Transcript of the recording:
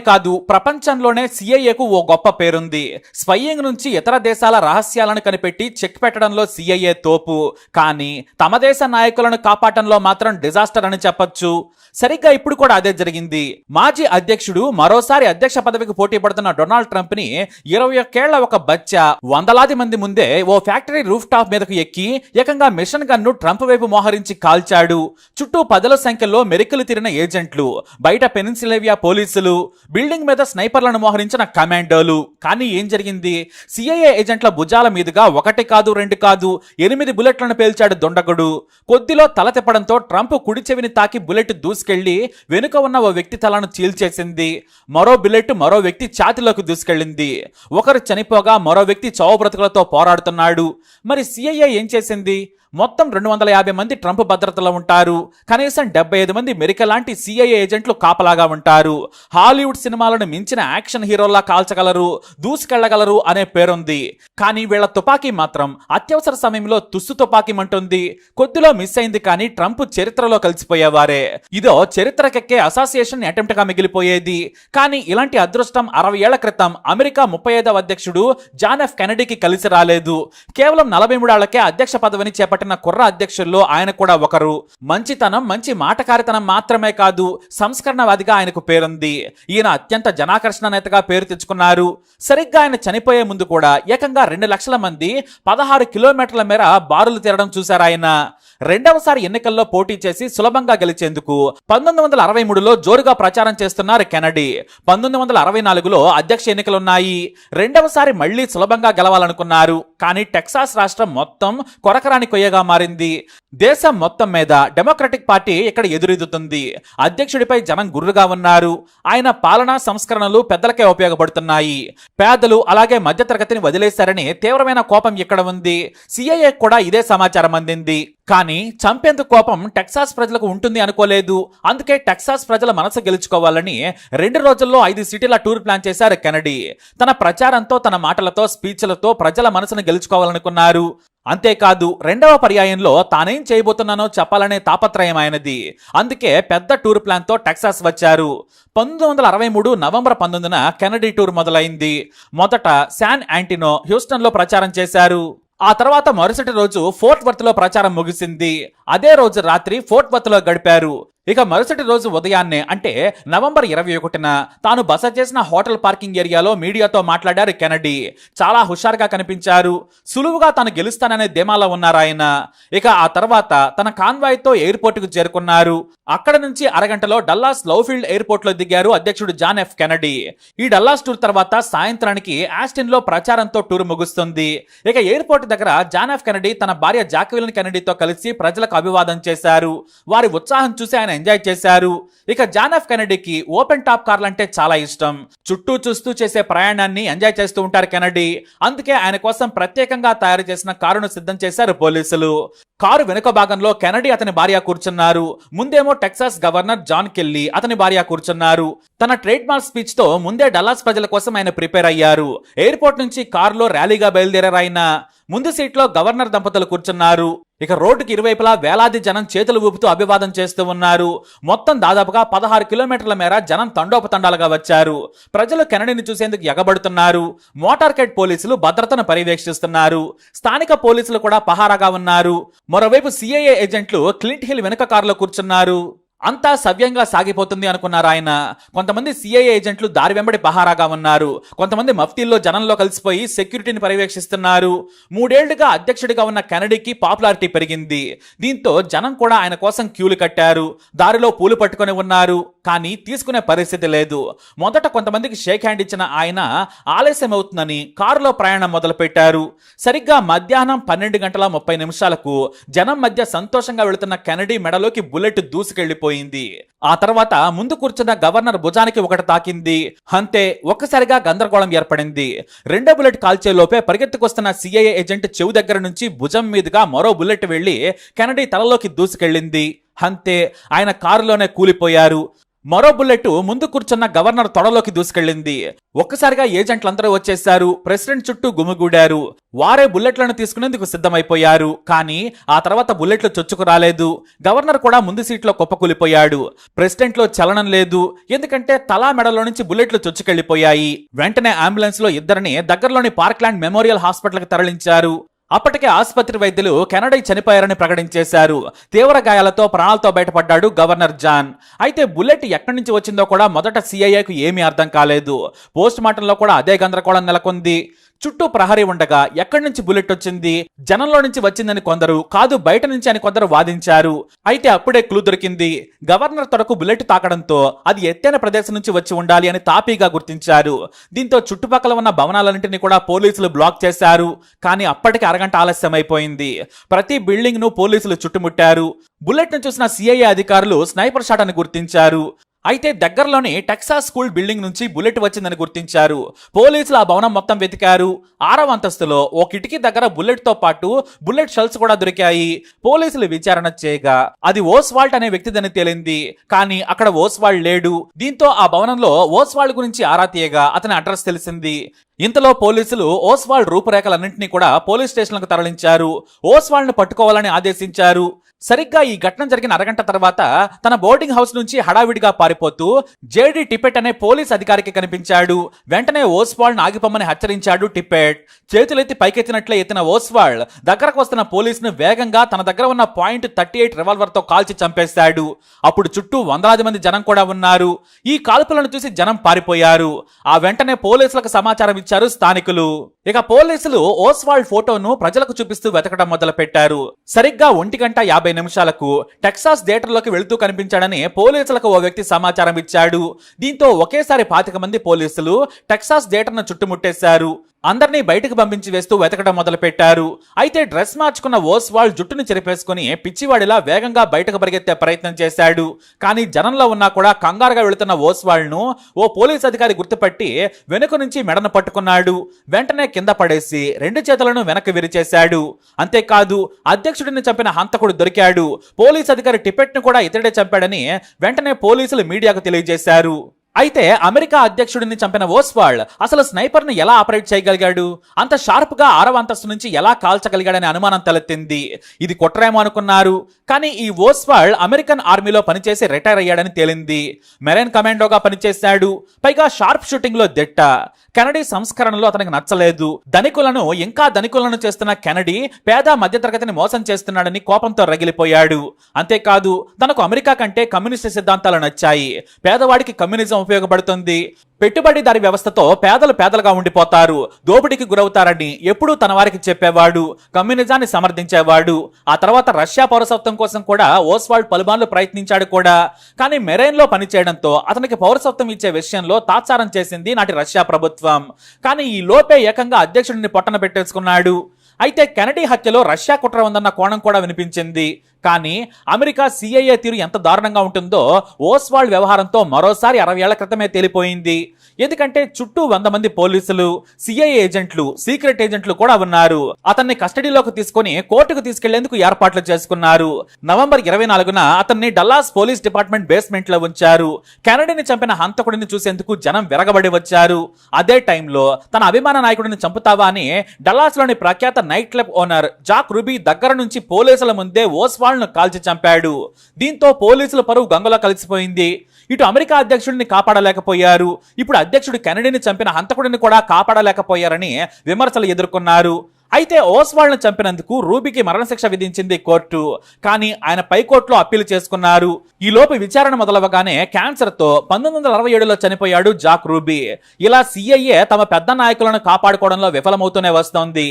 కాదు ప్రపంచంలోనే సిఐఏకు ఓ గొప్ప పేరుంది. స్వయింగ్ నుంచి ఇతర దేశాల రహస్యాలను కనిపెట్టి చెక్ పెట్టడంలో సిఐఏ తోపు. కానీ తమ దేశ నాయకులను కాపాడటంలో మాత్రం డిజాస్టర్ అని చెప్పొచ్చు. సరిగ్గా ఇప్పుడు కూడా అదే జరిగింది. మాజీ అధ్యక్షుడు మరోసారి అధ్యక్ష పదవికి పోటీ పడుతున్న డొనాల్డ్ ట్రంప్ని ఇరవై ఒక్కేళ్ళ ఒక బచ్చ వందలాది మంది ముందే ఓ ఫ్యాక్టరీ రూఫ్ టాప్ మీదకు ఎక్కి ఏకంగా మిషన్ గన్ను ట్రంప్ వైపు మోహరించి కాల్చాడు. చుట్టూ పదల సంఖ్యలో మెరికలు తిరిగిన ఏజెంట్లు బయట పెనిన్సిలేవియా పోలీసులు బిల్డింగ్ మీద స్నైపర్లను మోహరించిన కమాండోలు కానీ ఏం జరిగింది? సిఐఏ ఏజెంట్ల భుజాల మీదుగా ఒకటి కాదు రెండు కాదు ఎనిమిది బుల్లెట్లను పేల్చాడు దొండగుడు కొద్దిలో తల తిప్పడంతో ట్రంప్ కుడి చెవిని తాకి బుల్లెట్ దూసుకెళ్ళి వెనుక ఉన్న ఓ వ్యక్తి తలను చీల్చేసింది మరో బుల్లెట్ మరో వ్యక్తి ఛాతిలోకి దూసుకెళ్ళింది. ఒకరు చనిపోగా మరో వ్యక్తి చావు బ్రతుకులతో పోరాడుతున్నాడు. మరి సిఐఏ ఏం చేసింది? మొత్తం రెండు వందల యాభై మంది ట్రంప్ భద్రతలో ఉంటారు. కనీసం డెబ్బై ఐదు మంది మెరిక లాంటి సిఐఏ ఏజెంట్లు కాపలాగా ఉంటారు. హాలీవుడ్ సినిమాలను మించిన యాక్షన్ హీరోల్లా కాల్చగలరు దూసుకెళ్ళగలరు అనే పేరుంది. కానీ వీళ్ళ తుపాకీ మాత్రం అత్యవసర సమయంలో తుస్సు తుపాకీ అంటుంది కొద్దిలో మిస్ అయింది కానీ ట్రంప్ చరిత్రలో కలిసిపోయేవారే. ఇదో చరిత్రకెక్కే అసోసియేషన్ అటెంప్ట్గా మిగిలిపోయేది. కానీ ఇలాంటి అదృష్టం అరవై ఏళ్ళ క్రితం అమెరికా ముప్పై ఐదవ అధ్యక్షుడు జాన్ ఎఫ్ కెనడీకి కలిసి రాలేదు. కేవలం నలభై మూడేళ్ళకే అధ్యక్ష పదవిని చేపట్టిన కుర్ర అధ్యక్షుల్లో ఆయన కూడా ఒకరు. మంచితనం మంచి మాటకారితనం మాత్రమే కాదు సంస్కరణవాదిగా ఆయనకు పేరుంది. ఈయన అత్యంత జనాకర్షణ నేతగా పేరు తెచ్చుకున్నారు. సరిగ్గా ఆయన చనిపోయే ముందు కూడా ఏకంగా రెండు లక్షల మంది పదహారు కిలోమీటర్ల మేర బారులు తీరడం చూశారు ఆయన. రెండవసారి ఎన్నికల్లో పోటీ చేసి సులభంగా గెలిచేందుకు పంతొమ్మిది వందల అరవై మూడులో జోరుగా ప్రచారం చేస్తున్నారు కెనడీ. పంతొమ్మిది వందల అరవై నాలుగులో అధ్యక్ష ఎన్నికలున్నాయి. రెండవసారి మళ్ళీ సులభంగా గెలవాలనుకున్నారు. కానీ టెక్సాస్ రాష్ట్రం మొత్తం కొరకరాని కొయ్యగా మారింది. దేశం మొత్తం మీద డెమోక్రటిక్ పార్టీ ఇక్కడ ఎదురెదుతుంది అధ్యక్షుడిపై జనం గుర్రుగా ఉన్నారు. ఆయన పాలనా సంస్కరణలు పెద్దలకే ఉపయోగపడుతున్నాయి. పేదలు అలాగే మధ్యతరగతిని వదిలేశారని తీవ్రమైన కోపం ఇక్కడ ఉంది? సిఐఏ కూడా ఇదే సమాచారం అందింది. కానీ చంపేందుకు కోపం టెక్సాస్ ప్రజలకు ఉంటుంది అనుకోలేదు. అందుకే టెక్సాస్ ప్రజల మనసు గెలుచుకోవాలని రెండు రోజుల్లో ఐదు సిటీల టూర్ ప్లాన్ చేశారు కెనడీ. తన ప్రచారంతో తన మాటలతో స్పీచ్లతో ప్రజల మనసును గెలుచుకోవాలనుకున్నారు. అంతేకాదు రెండవ పర్యాయంలో తానేం చేయబోతున్నానో చెప్పాలనే తాపత్రయం ఆయనది అందుకే పెద్ద టూర్ ప్లాన్తో టెక్సాస్ వచ్చారు. పంతొమ్మిది వందల అరవై మూడు నవంబర్ పంతొమ్మిదిన కెనడీ టూర్ మొదలైంది. మొదట శాన్ యాంటినో హ్యూస్టన్లో ప్రచారం చేశారు. ఆ తర్వాత మరుసటి రోజు ఫోర్ట్ వర్త్లో ప్రచారం ముగిసింది. అదే రోజు రాత్రి ఫోర్ట్ వర్త్లో గడిపారు. ఇక మరుసటి రోజు ఉదయాన్నే అంటే నవంబర్ ఇరవై ఒకటిన తాను బస చేసిన హోటల్ పార్కింగ్ ఏరియాలో మీడియాతో మాట్లాడారు కెనడీ. చాలా హుషారుగా కనిపించారు. సులువుగా తాను గెలుస్తాననే ధీమాలో ఉన్నారాయన ఇక ఆ తర్వాత తన కాన్వాయ్తో కు చేరుకున్నారు. అక్కడ నుంచి అరగంటలో డల్లాస్ లౌఫీల్డ్ ఎయిర్పోర్ట్లో దిగారు అధ్యక్షుడు జాన్ ఎఫ్ కెనడీ. ఈ డల్లాస్ టూర్ తర్వాత సాయంత్రానికి ఆస్టిన్లో ప్రచారంతో టూర్ ముగుస్తుంది. ఇక ఎయిర్పోర్ట్ దగ్గర జాన్ ఎఫ్ కెనడీ తన భార్య జాక్విలిన్ కెనడీతో కలిసి ప్రజలకు అభివాదం చేశారు. వారి ఉత్సాహం చూసి ఆయన ఎంజాయ్ చేశారు. ఇక జాన్ ఎఫ్ కెనడీకి ఓపెన్ టాప్ కార్లు అంటే చాలా ఇష్టం. చుట్టూ చూస్తూ చేసే ప్రయాణాన్ని ఎంజాయ్ చేస్తూ ఉంటారు కెనడీ. అందుకే ఆయన కోసం ప్రత్యేకంగా తయారు చేసిన కారును సిద్ధం చేశారు పోలీసులు. కారు వెనుక భాగంలో కెనడీ అతని భార్య కూర్చున్నారు. ముందేమో టెక్సాస్ గవర్నర్ జాన్ కెల్లీ అతని భార్య కూర్చున్నారు. తన ట్రేడ్ మార్క్ స్పీచ్తో ముందే డల్లాస్ ప్రజల కోసం ఆయన ప్రిపేర్ అయ్యారు. ఎయిర్పోర్ట్ నుంచి కారులో ర్యాలీగా బయలుదేరారు ఆయన. ముందు సీట్లో గవర్నర్ దంపతులు కూర్చున్నారు. ఇక రోడ్డుకి ఇరువైపులా వేలాది జనం చేతులు ఊపుతూ అభివాదం చేస్తూ ఉన్నారు. మొత్తం దాదాపుగా పదహారు కిలోమీటర్ల మేర జనం తండోపతండాలుగా వచ్చారు. ప్రజలు కెనడీని చూసేందుకు ఎగబడుతున్నారు. మోటార్కెట్ పోలీసులు భద్రతను పర్యవేక్షిస్తున్నారు. స్థానిక పోలీసులు కూడా పహారాగా ఉన్నారు. మరోవైపు సిఐఏ ఏజెంట్లు క్లింట్ హిల్ వెనుక కారులో కూర్చున్నారు. అంతా సవ్యంగా సాగిపోతుంది అనుకున్నారు ఆయన. కొంతమంది సిఐ ఏజెంట్లు దారి వెంబడి పహారాగా ఉన్నారు. కొంతమంది మఫ్తీల్లో జనంలో కలిసిపోయి సెక్యూరిటీని పర్యవేక్షిస్తున్నారు. మూడేళ్ళుగా అధ్యక్షుడిగా ఉన్న కెనడీకి పాపులారిటీ పెరిగింది. దీంతో జనం కూడా ఆయన కోసం క్యూలు కట్టారు. దారిలో పూలు పట్టుకొని ఉన్నారు. కానీ తీసుకునే పరిస్థితి లేదు. మొదట కొంతమందికి షేక్ హ్యాండ్ ఇచ్చిన ఆయన ఆలస్యం అవుతుందని కారులో ప్రయాణం మొదలుపెట్టారు. సరిగ్గా మధ్యాహ్నం పన్నెండు గంటల ముప్పై నిమిషాలకు జనం మధ్య సంతోషంగా వెళుతున్న కెనడీ మెడలోకి బుల్లెట్ దూసుకెళ్ళిపోయింది ఆ తర్వాత ముందు కూర్చున్న గవర్నర్ భుజానికి ఒకటి తాకింది. అంతే ఒక్కసారిగా గందరగోళం ఏర్పడింది. రెండో బుల్లెట్ కాల్చేలోపే పరిగెత్తుకొస్తున్న సిఐఏ ఏజెంట్ చెవు దగ్గర నుంచి భుజం మీదుగా మరో బుల్లెట్ వెళ్ళి కెనడీ తలలోకి దూసుకెళ్ళింది. అంతే ఆయన కారులోనే కూలిపోయారు. మరో బుల్లెట్ ముందు కూర్చున్న గవర్నర్ తొడలోకి దూసుకెళ్ళింది. ఒక్కసారిగా ఏజెంట్లందరూ వచ్చేశారు. ప్రెసిడెంట్ చుట్టూ గుమిగూడారు. వారే బుల్లెట్లను తీసుకునేందుకు సిద్ధమైపోయారు. కానీ ఆ తర్వాత బుల్లెట్లు చొచ్చుకు రాలేదు. గవర్నర్ కూడా ముందు సీట్లో కుప్పకూలిపోయాడు. ప్రెసిడెంట్లో చలనం లేదు. ఎందుకంటే తలా మెడలో నుంచి బుల్లెట్లు చొచ్చుకెళ్ళిపోయాయి వెంటనే అంబులెన్స్లో ఇద్దరిని దగ్గరలోని పార్క్లాండ్ మెమోరియల్ హాస్పిటల్కి తరలించారు. అప్పటికే ఆసుపత్రి వైద్యులు కెనడై చనిపోయారని ప్రకటించేశారు. తీవ్ర గాయాలతో ప్రాణాలతో బయటపడ్డాడు గవర్నర్ జాన్. అయితే బుల్లెట్ ఎక్కడి నుంచి వచ్చిందో కూడా మొదట సిఐఏకు ఏమీ అర్థం కాలేదు. పోస్ట్ మార్టంలో కూడా అదే గందరగోళం నెలకొంది. చుట్టూ ప్రహరీ ఉండగా ఎక్కడి నుంచి బుల్లెట్ వచ్చింది? జనంలో నుంచి వచ్చిందని కొందరు కాదు బయట నుంచి అని కొందరు వాదించారు. అయితే అప్పుడే క్లూ దొరికింది. గవర్నర్ తొడకు బుల్లెట్ తాకడంతో అది ఎత్తైన ప్రదేశం నుంచి వచ్చి ఉండాలి అని తాపీగా గుర్తించారు. దీంతో చుట్టుపక్కల ఉన్న భవనాలన్నింటినీ కూడా పోలీసులు బ్లాక్ చేశారు. కానీ అప్పటికి అరగంట ఆలస్యం అయిపోయింది ప్రతి బిల్డింగ్ను పోలీసులు చుట్టుముట్టారు. బుల్లెట్ను చూసిన సిఐఏ అధికారులు స్నైపర్ షాట్ అని గుర్తించారు. అయితే దగ్గరలోని టెక్సాస్ స్కూల్ బిల్డింగ్ నుంచి బుల్లెట్ వచ్చిందని గుర్తించారు. పోలీసులు ఆ భవనం మొత్తం వెతికారు. ఆరవ అంతస్తులో ఓ కిటికీ దగ్గర బుల్లెట్తో పాటు బుల్లెట్ షెల్స్ కూడా దొరికాయి. పోలీసులు విచారణ చేయగా అది ఓస్వాల్ట్ అనే వ్యక్తిదని తేలింది. కానీ అక్కడ ఓస్వాల్డ్ లేడు. దీంతో ఆ భవనంలో ఓస్వాల్డ్ గురించి ఆరా తీయగా అతని అడ్రస్ తెలిసింది. ఇంతలో పోలీసులు ఓస్వాల్డ్ రూపురేఖలన్నింటినీ కూడా పోలీస్ స్టేషన్లకు తరలించారు. ఓస్వాల్డ్ను పట్టుకోవాలని ఆదేశించారు. సరిగ్గా ఈ ఘటన జరిగిన అరగంట తర్వాత తన బోర్డింగ్ హౌస్ నుంచి హడావిడిగా పారిపోతూ జేడి టిపెట్ అనే పోలీస్ అధికారికి కనిపించాడు. వెంటనే ఓస్వాల్డ్ ఆగిపోమని హెచ్చరించాడు టిపెట్. చేతులెత్తి పైకెత్తినట్లే ఎత్తిన ఓస్వాల్డ్ దగ్గరకు వస్తున్న పోలీసును వేగంగా తన దగ్గర ఉన్న పాయింట్ థర్టీ ఎయిట్ రివాల్వర్తో కాల్చి చంపేశాడు. అప్పుడు చుట్టూ వందలాది మంది జనం కూడా ఉన్నారు. ఈ కాల్పులను చూసి జనం పారిపోయారు. ఆ వెంటనే పోలీసులకు సమాచారం ఇచ్చారు స్థానికులు. ఇక పోలీసులు ఓస్వాల్డ్ ఫోటోను ప్రజలకు చూపిస్తూ వెతకడం మొదలు పెట్టారు సరిగ్గా ఒంటి గంట యాభై నిమిషాలకు టెక్సాస్ థియేటర్లోకి వెళుతూ కనిపించాడని పోలీసులకు ఓ వ్యక్తి సమాచారం ఇచ్చాడు. దీంతో ఒకేసారి పాతిక మంది పోలీసులు టెక్సాస్ థియేటర్ను చుట్టుముట్టేశారు. అందరినీ బయటకు పంపించి వేస్తూ వెతకడం మొదలుపెట్టారు. అయితే డ్రెస్ మార్చుకున్న ఓస్వాల్ జుట్టును చెరిపేసుకుని పిచ్చివాడిలా వేగంగా బయటకు పరిగెత్తే ప్రయత్నం చేశాడు. కానీ జనంలో ఉన్నా కూడా కంగారుగా వెళుతున్న ఓస్వాల్ను ఓ పోలీస్ అధికారి గుర్తుపట్టి వెనుక నుంచి మెడను పట్టుకున్నాడు. వెంటనే కింద పడేసి రెండు చేతులను వెనక్కి విరిచేశాడు. అంతేకాదు అధ్యక్షుడిని చంపిన హంతకుడు దొరికాడు. పోలీస్ అధికారి టిపెట్ను కూడా ఇతడే చంపాడని వెంటనే పోలీసులు మీడియాకు తెలియజేశారు. అయితే అమెరికా అధ్యక్షుడిని చంపిన ఓస్వాల్డ్ అసలు స్నైపర్ను ఎలా ఆపరేట్ చేయగలిగాడు? అంత షార్ప్గా ఆరవ అంతస్తు నుంచి ఎలా కాల్చగలిగాడనే అనుమానం తలెత్తింది. ఇది కుట్రేమో అనుకున్నారు. కానీ ఈ ఓస్వాల్డ్ అమెరికన్ ఆర్మీలో పనిచేసి రిటైర్ అయ్యాడని తేలింది. మెరైన్ కమాండోగా పనిచేశాడు. పైగా షార్ప్ షూటింగ్లో దిట్ట. కెనడీ సంస్కరణలో అతనికి నచ్చలేదు. ధనికులను ఇంకా ధనికులను చేస్తున్న కెనడీ పేద మధ్యతరగతిని మోసం చేస్తున్నాడని కోపంతో రగిలిపోయాడు. అంతేకాదు తనకు అమెరికా కంటే కమ్యూనిస్ట్ సిద్ధాంతాలు నచ్చాయి. పేదవాడికి కమ్యూనిజం ఉపయోగపడుతుంది. పెట్టుబడిదారి వ్యవస్థతో పేదలు పేదలుగా ఉండిపోతారు. దోపిడీకి గురవుతారని ఎప్పుడూ తన వారికి చెప్పేవాడు కమ్యూనిజాన్ని సమర్థించేవాడు. ఆ తర్వాత రష్యా పౌరసత్వం కోసం కూడా ఓస్వాల్డ్ పలుమార్లు ప్రయత్నించాడు కూడా. కానీ మెరైన్లో పనిచేయడంతో అతనికి పౌరసత్వం ఇచ్చే విషయంలో తాత్సారం చేసింది నాటి రష్యా ప్రభుత్వం. కానీ ఈ లోపే ఏకంగా అధ్యక్షుడిని పొట్టన పెట్టేసుకున్నాడు. అయితే కెనడీ హత్యలో రష్యా కుట్ర ఉందన్న కోణం కూడా వినిపించింది. కానీ అమెరికా సిఐఏ తీరు ఎంత దారుణంగా ఉంటుందో ఓస్వాల్డ్ వ్యవహారంతో మరోసారి అరవై ఏళ్ళ క్రితమే తేలిపోయింది. ఎందుకంటే చుట్టూ వంద మంది పోలీసులు సిఐఏ ఏజెంట్లు సీక్రెట్ ఏజెంట్లు కూడా ఉన్నారు. అతన్ని కస్టడీలోకి తీసుకొని కోర్టుకు తీసుకెళ్ళేందుకు ఏర్పాట్లు చేసుకున్నారు. నవంబర్ ఇరవై నాలుగున అతన్ని డల్లాస్ పోలీస్ డిపార్ట్మెంట్ బేస్మెంట్లో ఉంచారు. కెనడీని చంపిన హంతకుడిని చూసేందుకు జనం విరగబడి వచ్చారు. అదే టైంలో తన అభిమాన నాయకుడిని చంపుతావా అని డల్లాస్లోని ప్రఖ్యాత night club owner Jack Ruby దగ్గర నుంచి పోలీసుల ముందే ఓస్వాల్ ఓస్వాల్డ్ను కాల్చి చంపాడు. దీంతో పోలీసుల పరువు గంగలో కలిసిపోయింది. ఇటు అమెరికా అధ్యక్షుడిని కాపాడలేకపోయారు. ఇప్పుడు అధ్యక్షుడు కెనడీని చంపిన హంతకుడిని కూడా కాపాడలేకపోయారని విమర్శలు ఎదుర్కొన్నారు. అయితే ఓస్వాల్డ్ను చంపినందుకు రూబీకి మరణశిక్ష విధించింది కోర్టు. కానీ ఆయన పైకోర్టులో అప్పీలు చేసుకున్నారు. ఈ లోపు విచారణ మొదలవగానే క్యాన్సర్తో పంతొమ్మిది వందల అరవై ఏడులో చనిపోయాడు జాక్ రూబీ. ఇలా సిఐఏ తమ పెద్ద నాయకులను కాపాడుకోవడంలో విఫలమవుతూనే వస్తోంది.